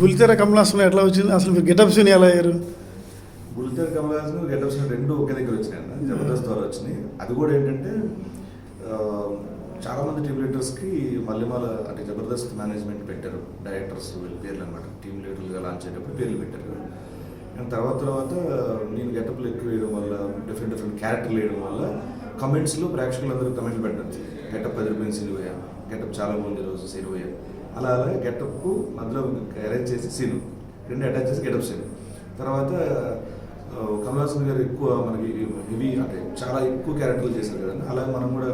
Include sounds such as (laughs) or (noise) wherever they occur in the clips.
బుల్తెర కమలాసనం ఎట్లా వచ్చింది? అసలు మీరు గెటప్ సీన్ ఎలా అయ్యారు? బుల్తెర్ కమలాసన్ సీన్ రెండు ఒకే దగ్గర వచ్చినాయి అన్న జబర్దస్త్ ద్వారా వచ్చినాయి. అది కూడా ఏంటంటే చాలామంది చాలా మంది టీమ్ లీడర్స్కి మల్లెమాల అంటే జబర్దస్త్ మేనేజ్మెంట్ పెట్టారు. డైరెక్టర్స్ వీళ్ళ పేర్లు అనమాట టీమ్ లీడర్లుగా లాంచ్ అయ్యేటప్పుడు పేర్లు పెట్టారు అండ్ తర్వాత తర్వాత నేను గెటప్లు ఎక్కువ వేయడం వల్ల డిఫరెంట్ డిఫరెంట్ క్యారెక్టర్లు వేయడం వల్ల కమెంట్స్లో ప్రేక్షకులందరూ కమెంట్లు పెట్టారు గెటప్ అదిరిపోయిన సినిమయ్య గెటప్ చాలా బాగుంది ఈరోజు సినిమయ్య అలా అలా గెటప్ మధ్యలో అరేంజ్ చేసి సీన్ రెండు అటాచ్ చేసి గెటప్ సీన్ తర్వాత కమలాసన్ గారు ఎక్కువ మనకి హెవీ అంటే చాలా ఎక్కువ క్యారెక్టర్లు చేశారు కదండి. అలా మనం కూడా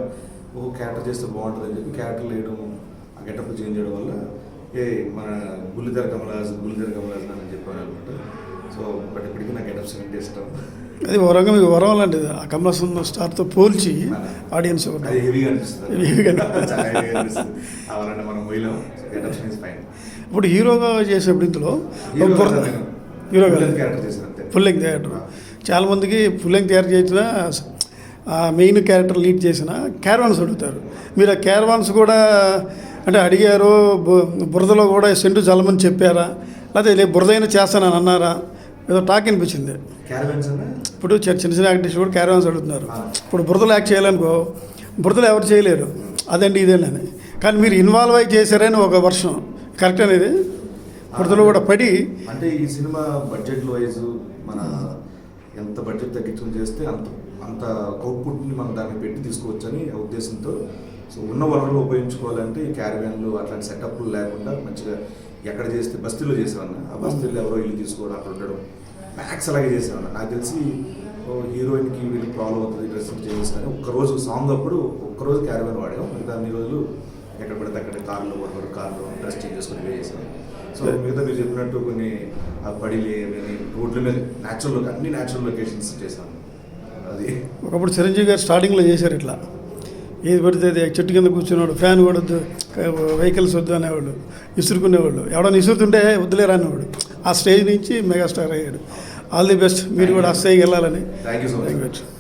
ఓ క్యారెక్టర్ చేస్తే బాగుంటుంది అని చెప్పి క్యారెక్టర్లు వేయడం ఆ గెటప్ చేంజ్ చేయడం వల్ల ఏ మన బుల్లిధర కమలాసన్ హాసన్ బుల్లిధర అని చెప్పాను అనమాట సో బట్ ఇప్పటికీ నా గెటప్ అంటే ఇష్టం. అది వరంగా మీకు వరం లాంటిది. ఆ కమలాసన్ స్టార్తో పోల్చి ఆడియన్స్ (laughs) ఇప్పుడు హీరోగా చేసేప్పుడు ఇందులో హీరోగా ఫుల్ లెంగ్ థియేటర్ చాలామందికి ఫుల్ లెంగ్ థియేటర్ చేసిన ఆ మెయిన్ క్యారెక్టర్ లీడ్ చేసిన క్యారవాన్స్ అడుగుతారు. మీరు ఆ క్యారవాన్స్ కూడా అంటే అడిగారు బు- బురదలో కూడా సెంటు చల్లమని చెప్పారా? లేకపోతే బురదైనా చేస్తానని అన్నారా? ఏదో టాక్ అనిపించింది ఇప్పుడు చిన్న చిన్న యాక్టర్స్ కూడా క్యారవాన్స్ అడుగుతున్నారు. ఇప్పుడు బురదలో యాక్ట్ చేయాలనుకో బురదలో ఎవరు చేయలేరు. అదండి ఇదేనని కానీ మీరు ఇన్వాల్వ్ అయి చేశారని ఒక వర్షం. కరెక్ట్ అనేది బురదలో కూడా పడి అంటే ఈ సినిమా బడ్జెట్ వైజ్ మన ఎంత బడ్జెట్ తగ్గించుకుని చేస్తే అంత అంత అవుట్పుట్ని మనం దాన్ని పెట్టి తీసుకోవచ్చని ఉద్దేశంతో సో ఉన్న వనరులు ఉపయోగించుకోవాలంటే ఈ క్యారివ్యాన్లు అట్లాంటి సెటప్లు లేకుండా మంచిగా ఎక్కడ చేస్తే బస్తీలో చేసేవన్న ఆ బస్తీలో ఎవరో ఇల్లు తీసుకోవడం అక్కడ ఉండడం. మ్యాక్స్ అలాగే చేసేవన్న నాకు తెలిసి హీరోయిన్కి వీళ్ళకి ప్రాబ్లం అవుతుంది డ్రెస్సింగ్ కానీ ఒక్కరోజు సాంగ్ అప్పుడు ఒక్కరోజు క్యారివ్యాన్ వాడాం మిగతా అన్ని రోజులు ఎక్కడ పడితే అక్కడ కార్లో ఒకరు కార్లో డ్రెస్ చేంజ్ చేసుకుని చేసాం సో మిగతా మీరు చెప్పినట్టు కొన్ని ఆ పడిలే రోడ్ల మీద న్యాచురల్ అన్ని న్యాచురల్ లొకేషన్స్ చేసాం అది ఒకప్పుడు చిరంజీవి గారు స్టార్టింగ్లో చేశారు ఇట్లా. ఏది పడితే అది చెట్టు కింద కూర్చున్నాడు ఫ్యాన్ కూడా వెహికల్స్ వద్దు అనేవాళ్ళు విసురుకునేవాళ్ళు ఎవడన్నా విసురుతుంటే వద్దులేరా అనేవాడు ఆ స్టేజ్ నుంచి మెగాస్టార్ అయ్యాడు. All the best. మీరు కూడా ఆ స్థాయికి వెళ్ళాలని. Thank you so thank much you